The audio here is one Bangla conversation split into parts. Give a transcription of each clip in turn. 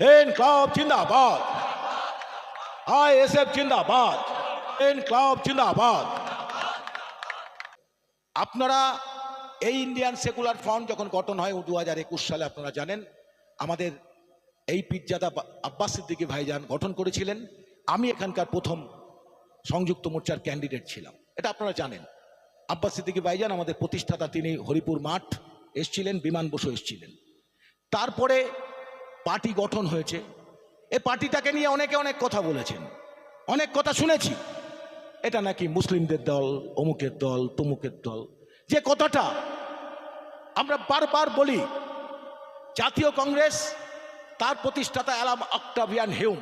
ইনকলাব জিন্দাবাদ আইএসএফ জিন্দাবাদ ইনকলাব জিন্দাবাদ আপনারা এই ইন্ডিয়ান সেকুলার ফ্রন্ট যখন গঠন হয় দু হাজার একুশ সালে আপনারা জানেন, আমাদের এই পিজ্জাদা আব্বাস সিদ্দিকী ভাইজান গঠন করেছিলেন। আমি এখানকার প্রথম সংযুক্ত মোর্চার ক্যান্ডিডেট ছিলাম। এটা আপনারা জানেন। আব্বাস সিদ্দিকী ভাইজান আমাদের প্রতিষ্ঠাতা, তিনি হরিপুর মাঠ এসছিলেন, বিমান বসু এসছিলেন। তারপরে পার্টি গঠন হয়েছে। এই পার্টিটাকে নিয়ে অনেকে অনেক কথা বলেছেন। অনেক কথা শুনেছি। এটা নাকি মুসলিমদের দল, অমুকের দল, তমুকের দল। যে কথাটা আমরা বারবার বলি, জাতীয় কংগ্রেস, তার প্রতিষ্ঠাতা অ্যালাম অক্টাভিয়ান হিউম,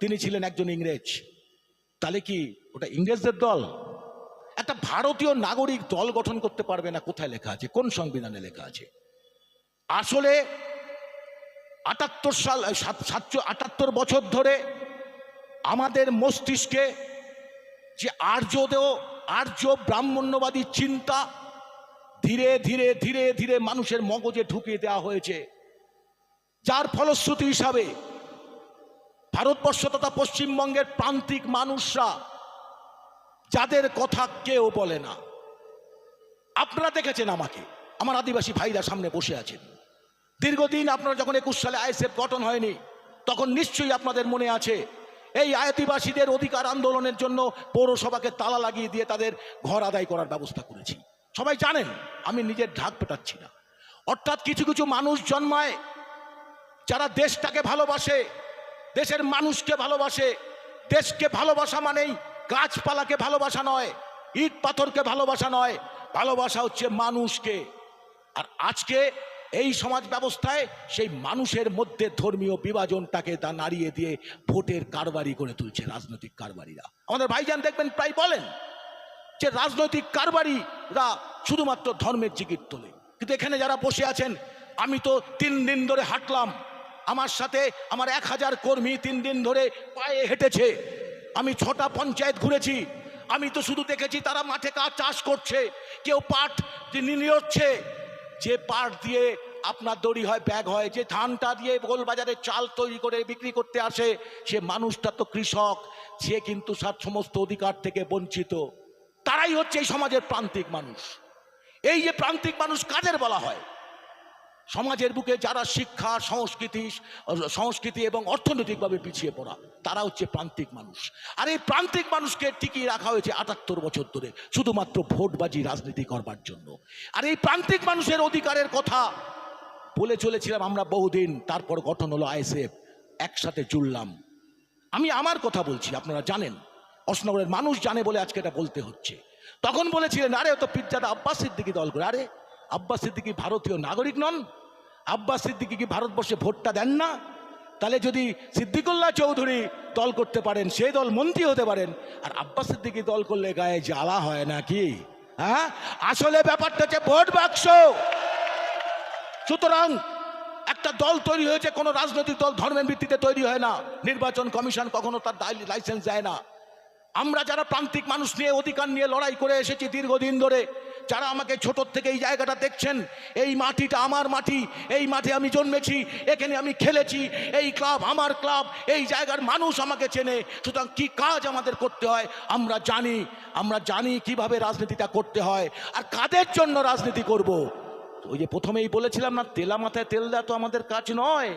তিনি ছিলেন একজন ইংরেজ। তাহলে কি ওটা ইংরেজদের দল? একটা ভারতীয় নাগরিক দল গঠন করতে পারবে না? কোথায় লেখা আছে? কোন সংবিধানে লেখা আছে? আসলে আটাত্তর সাল সাতশো আটাত্তর বছর ধরে আমাদের মস্তিষ্কে যে আর্যদেও আর্য ব্রাহ্মণ্যবাদী চিন্তা ধীরে ধীরে ধীরে ধীরে মানুষের মগজে ঢুকিয়ে দেওয়া হয়েছে। যার ফলশ্রুতি হিসাবে ভারতবর্ষ তথা পশ্চিমবঙ্গের প্রান্তিক মানুষরা যাদের কথা কেউ বলে না। আপনারা দেখেছেন আমাকে, আমার আদিবাসী ভাইরা সামনে বসে আছেন। দীর্ঘদিন আপনারা যখন একুশ সালে আইএসএফ গঠন হয়নি, তখন নিশ্চয়ই আপনাদের মনে আছে, এই আয়াতিবাসীদের অধিকার আন্দোলনের জন্য পৌরসভাকে তালা লাগিয়ে দিয়ে তাদের ঘর আদায় করার ব্যবস্থা করেছি। সবাই জানেন, আমি নিজের ঢাক পেটাচ্ছি না। অর্থাৎ কিছু কিছু মানুষ জন্মায়, যারা দেশটাকে ভালোবাসে, দেশের মানুষকে ভালোবাসে। দেশকে ভালোবাসা মানেই গাছপালাকে ভালোবাসা নয় ইট পাথরকে ভালোবাসা নয়, ভালোবাসা হচ্ছে মানুষকে। আর আজকে এই সমাজ ব্যবস্থায় সেই মানুষের মধ্যে ধর্মীয় বিভাজনটাকে তা নাড়িয়ে দিয়ে ভোটের কারবারি করে তুলছে রাজনৈতিক কারবারিরা। আমাদের ভাইজান দেখবেন প্রায় বলেন যে রাজনৈতিক কারবারিরা শুধুমাত্র ধর্মের জিকির তোলে। কিন্তু এখানে যারা বসে আছেন, আমি তো তিন দিন ধরে হাঁটলাম। আমার সাথে আমার এক হাজার কর্মী তিন দিন ধরে পায়ে হেঁটেছে। আমি ছটা পঞ্চায়েত ঘুরেছি। আমি তো শুধু দেখেছি তারা মাঠে কাজ চাষ করছে। কেউ পাট নিয়ে হচ্ছে। যে পাট দিয়ে আপনার দড়ি হয়, ব্যাগ হয়, যে ধানটা দিয়ে গোলবাজারে চাল তৈরি করে বিক্রি করতে আসে, সে মানুষটা তো কৃষক, সে কিন্তু সার সমস্ত অধিকার থেকে বঞ্চিত। তারাই হচ্ছে এই সমাজের প্রান্তিক মানুষ। এই যে প্রান্তিক মানুষ কাদের বলা হয়? সমাজের বুকে যারা শিক্ষা, সংস্কৃতি সংস্কৃতি এবং অর্থনৈতিকভাবে পিছিয়ে পড়া, তারা হচ্ছে প্রান্তিক মানুষ। আর এই প্রান্তিক মানুষকে টিকিয়ে রাখা হয়েছে আটাত্তর বছর ধরে, শুধুমাত্র ভোটবাজি রাজনীতি করবার জন্য। আর এই প্রান্তিক মানুষের অধিকারের কথা বলে চলেছিলাম আমরা বহুদিন, তারপর গঠন হলো আইএসএফ, একসাথে জুড়লাম আমি আমার কথা বলছি, আপনারা জানেন। অশনগরের মানুষ জানে বলে আজকে এটা বলতে হচ্ছে। তখন বলেছিলেন, আরে তো পিজ্জাটা আব্বাস সিদ্দিকি দল করে। আরে আব্বাস সিদ্দিকি ভারতীয় নাগরিক নন, আব্বাস সিদ্দিকি কি ভারতবর্ষে ভোটটা দেন না? তাহলে যদি সিদ্দিকুল্লাহ চৌধুরী দল করতে পারেন সেই দল মন্ত্রী হতে পারেন, আর আব্বাস সিদ্দিকি দল করলে গায়ে জ্বালা হয় নাকি? হ্যাঁ? আসলে ব্যাপারটা হচ্ছে ভোট বাক্স। সুতরাং একটা দল তৈরি হয়েছে, কোনো রাজনৈতিক দল ধর্মের ভিত্তিতে তৈরি হয় না। নির্বাচন কমিশন কখনো তার লাইসেন্স দেয় না। আমরা যারা প্রান্তিক মানুষ নিয়ে অধিকার নিয়ে লড়াই করে এসেছি দীর্ঘদিন ধরে যারা আমাকে ছোট থেকে এই জায়গাটা দেখছেন, এই মাটিটা আমার মাটি, এই মাঠে আমি জন্মেছি, এখানে আমি খেলেছি, এই ক্লাব আমার ক্লাব, এই জায়গার মানুষ আমাকে চেনে, সুতরাং কি কাজ আমাদের করতে হয় আমরা জানি আমরা জানি কীভাবে রাজনীতিটা করতে হয় আর কাদের জন্য রাজনীতি করব। ওই যে প্রথমেই বলেছিলাম না তেলা মাথায় তেল দেওয়া তো আমাদের কাজ নয়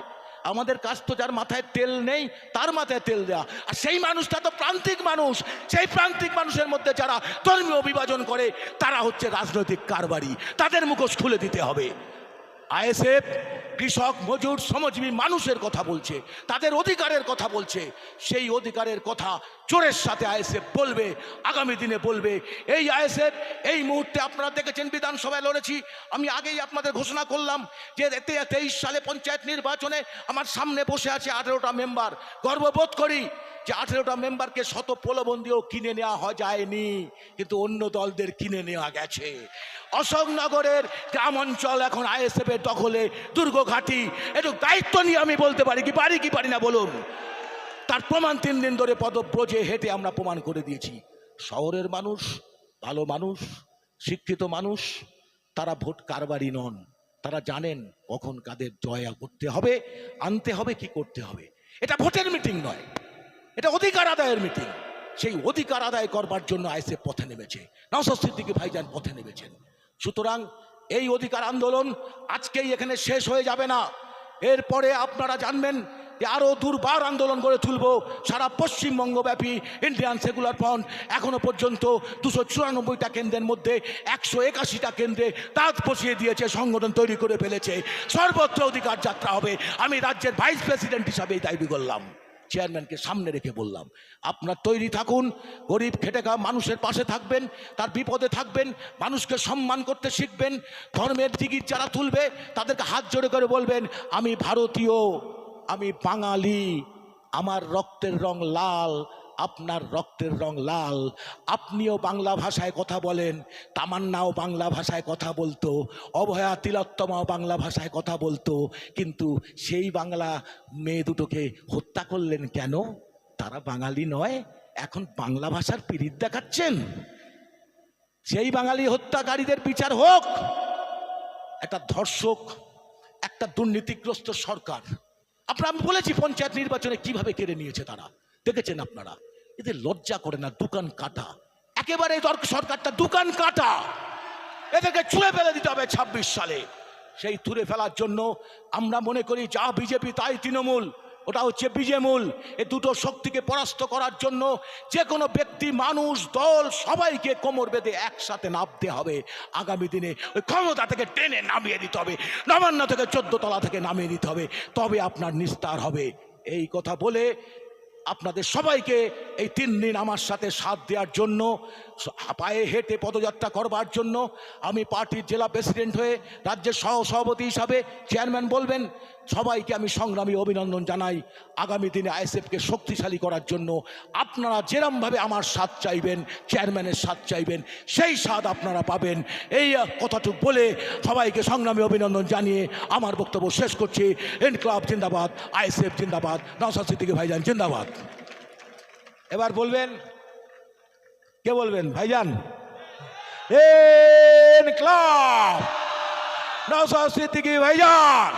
আমাদের কাজ তো যার মাথায় তেল নেই, তার মাথায় তেল দেয়া। আর সেই মানুষটা তো প্রান্তিক মানুষ। সেই প্রান্তিক মানুষের মধ্যে যারা ধর্মীয় বিভাজন করে, তারা হচ্ছে রাজনৈতিক কারবারি। তাদের মুখোশ খুলে দিতে হবে। আইএসএফ কৃষক, মজুর, শ্রমজীবী মানুষের কথা বলছে, তাদের অধিকারের কথা বলছে। সেই অধিকারের কথা চোরের সাথে আইএসএফ বলবে, আগামী দিনে বলবে। এই আইএসএফ, এই মুহূর্তে আপনারা দেখেছেন বিধানসভায় লড়েছি। আমি আগেই আপনাদের ঘোষণা করলাম যে তেইশ সালে পঞ্চায়েত নির্বাচনে আমার সামনে বসে আছে আঠেরোটা মেম্বার। গর্ববোধ করি যে আঠেরোটা মেম্বারকে শত প্রলোভন কিনে নেওয়া হয় যায়নি, কিন্তু অন্য দলদের কিনে নেওয়া গেছে। অশোকনগরের গ্রাম অঞ্চল এখন আইএসএফ এর দখলে, দুর্গঘাটি। একটু দায়িত্ব নিয়ে আমি বলতে পারি, কি পারি কি পারি না বলুন? তার প্রমাণ তিন দিন ধরে পদব্রজে হেঁটে আমরা প্রমাণ করে দিয়েছি। শহরের মানুষ, ভালো মানুষ, শিক্ষিত মানুষ, তারা ভোট কারবারি নন। তারা জানেন কখন কাদের জয় করতে হবে, আনতে হবে, কি করতে হবে। এটা ভোটের মিটিং নয়। এটা অধিকার আদায়ের মিটিং সেই অধিকার আদায় করবার জন্য আইসে পথে নেমেছে। নওসাদ সিদ্দিকী ভাইজান পথে নেমেছেন। সুতরাং এই অধিকার আন্দোলন আজকেই এখানে শেষ হয়ে যাবে না। এরপরে আপনারা জানবেন যে আরও দুর্বার আন্দোলন করে তুলব। সারা পশ্চিমবঙ্গব্যাপী ইন্ডিয়ান সেকুলার ফ্রন্ট এখনও পর্যন্ত দুশো চুরানব্বইটা কেন্দ্রের মধ্যে একশো একাশিটা কেন্দ্রে তাঁত বসিয়ে দিয়েছে, সংগঠন তৈরি করে ফেলেছে। সর্বত্র অধিকার যাত্রা হবে। আমি রাজ্যের ভাইস প্রেসিডেন্ট হিসাবে এই দাবি করলাম। চেয়ারম্যানকে সামনে রেখে বললাম, আপনার তৈরি থাকুন, গরিব খেটে খাওয়া মানুষের পাশে থাকবেন, তার বিপদে থাকবেন, মানুষকে সম্মান করতে শিখবেন, ধর্মের দিগির যারা তুলবে, তাদেরকে হাত জোড়ে করে বলবেন, আমি ভারতীয়, আমি বাঙালি, আমার রক্তের রং লাল আপনার রক্তের রং লাল। আপনিও বাংলা ভাষায় কথা বলেন, তামান্নাও বাংলা ভাষায় কথা বলতো, অভয়া তিলোত্তমাও বাংলা ভাষায় কথা বলতো, কিন্তু সেই বাংলা মেয়ে দুটোকে হত্যা করলেন কেন? তারা বাঙালি নয়, এখন বাংলা ভাষার পিরিত দেখাচ্ছেন। সেই বাঙালি হত্যাকারীদের বিচার হোক, একটা ধর্ষক, একটা দুর্নীতিগ্রস্ত সরকার। আপনারা আমি বলেছি পঞ্চায়েত নির্বাচনে কীভাবে কেড়ে নিয়েছে তারা। দেখেছেন আপনারা? এদের লজ্জা করে না, দোকান কাটা। একেবারে সরকারটা দোকান কাটা। এদেরকে ছুঁড়ে ফেলে দিতে হবে ছাব্বিশ সালে। সেই তুলে ফেলার জন্য আমরা মনে করি, যা বিজেপি, তাই তৃণমূল। ওটা হচ্ছে বিজেমূল এ দুটো শক্তিকে পরাস্ত করার জন্য যে কোনো ব্যক্তি, মানুষ, দল, সবাইকে কোমর বেঁধে একসাথে নামতে হবে। আগামী দিনে ওই ক্ষমতা থেকে টেনে নামিয়ে দিতে হবে। নবান্ন থেকে চোদ্দ তলা থেকে নামিয়ে দিতে হবে। তবে আপনার নিস্তার হবে। এই কথা বলে আপনাদের সবাইকে এই তিন দিন আমার সাথে সাথ দেওয়ার জন্য পায়ে হেঁটে পদযাত্রা করবার জন্য আমি পার্টির জেলা প্রেসিডেন্ট হয়ে রাজ্যের সহ সভাপতি হিসাবে চেয়ারম্যান বলবেন, সবাইকে আমি সংগ্রামী অভিনন্দন জানাই। আগামী দিনে আইএসএফকে শক্তিশালী করার জন্য আপনারা যেরমভাবে আমার স্বাদ চাইবেন, চেয়ারম্যানের স্বাদ চাইবেন, সেই স্বাদ আপনারা পাবেন। এই কথাটুকু বলে সবাইকে সংগ্রামী অভিনন্দন জানিয়ে আমার বক্তব্য শেষ করছি। ইনকলাব জিন্দাবাদ, আইএসএফ জিন্দাবাদ নওসাদ সিদ্দিকী ভাইজান জিন্দাবাদ। এবার বলবেন কে বলবেন? ভাইজান। ইনকলাব ভাইজান।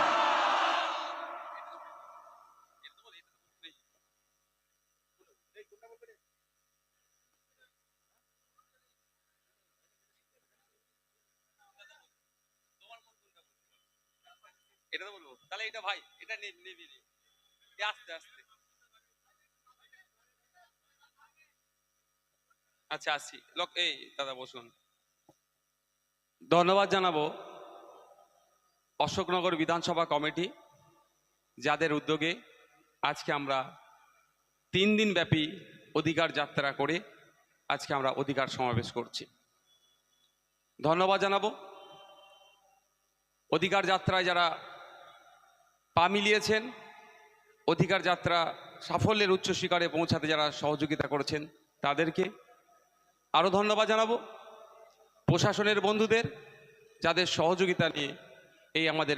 এটা তো বলব। তাহলে এটা ভাই এটা নে- নিবি নি। আস্তে আস্তে। আচ্ছা আসি। লোক, এই দাদা বসুন। ধন্যবাদ জানাব অশোকনগর বিধানসভা কমিটি, যাদের উদ্যোগে আজকে আমরা তিন দিন ব্যাপী অধিকার যাত্রা করে আজকে আমরা অধিকার সমাবেশ করছি। ধন্যবাদ জানাব অধিকার যাত্রায় যারা পা মিলিয়েছেন, অধিকার যাত্রা সাফল্যের উচ্চ শিকারে পৌঁছাতে যারা সহযোগিতা করেছেন, তাদেরকে আরও ধন্যবাদ জানাব প্রশাসনের বন্ধুদের যাদের সহযোগিতা নিয়ে এই আমাদের